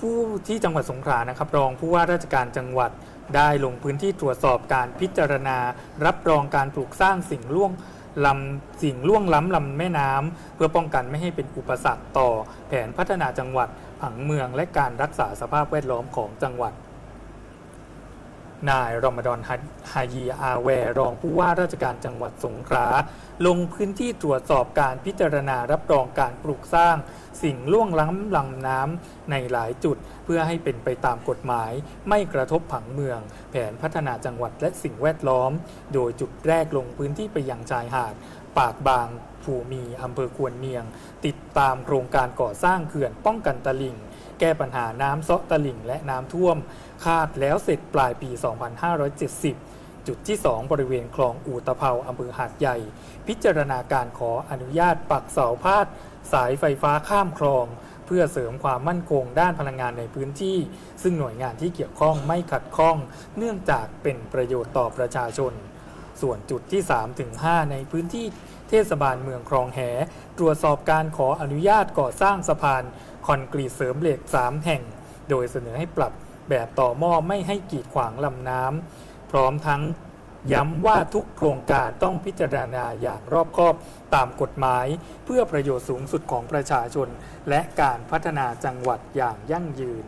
ผู้ที่จังหวัดสงขลานะครับรองผู้ว่าราชการจังหวัดได้ลงพื้นที่ตรวจสอบการพิจารณา รับรองการปลูกสร้างสิ่งล่วงลำสิ่งล่วงล้ำลำแม่น้ำเพื่อป้องกันไม่ให้เป็นอุปสรรคต่อแผนพัฒนาจังหวัดผังเมืองและการรักษาสภาพแวดล้อมของจังหวัด นายรอมฎอนฮายีอาแวร์รองผู้ว่าราชการจังหวัดสงขลาลงพื้นที่ตรวจสอบการพิจารณารับรองการปลูกสร้าง สิ่งล่วงล้ำลำน้ำในหลายจุด เพื่อให้เป็นไปตามกฎหมาย ไม่กระทบผังเมือง แผนพัฒนาจังหวัดและสิ่งแวดล้อม โดยจุดแรกลงพื้นที่ไปยังชายหาด ปากบางภูมีอำเภอควนเนียง ติดตามโครงการก่อสร้างเขื่อนป้องกันตลิ่ง แก้ปัญหาน้ำเซาะตลิ่ง และน้ำท่วม คาดแล้วเสร็จปลายปี 2570 จุดที่ 2 บริเวณคลองอูตะเภาอำเภอหาดใหญ่ พิจารณาการขออนุญาตปักเสาพาด สายไฟฟ้าข้ามคลอง เพื่อเสริมความมั่นคงด้านพลังงานในพื้นที่ ซึ่งหน่วยงานที่เกี่ยวข้องไม่ขัดข้อง เนื่องจากเป็นประโยชน์ต่อประชาชน ส่วนจุดที่ 3 ถึง 5 ในพื้นที่เทศบาลเมืองคลองแห ตรวจสอบการขออนุญาตก่อสร้างสะพานคอนกรีตเสริมเหล็ก 3 แห่ง โดยเสนอให้ปรับแบบต่อหม้อไม่ให้กีดขวางลำน้ำพร้อมทั้งย้ำว่าทุกโครงการต้องพิจารณาอย่างรอบคอบตามกฎหมาย เพื่อประโยชน์สูงสุดของประชาชน และการพัฒนาจังหวัดอย่างยั่งยืน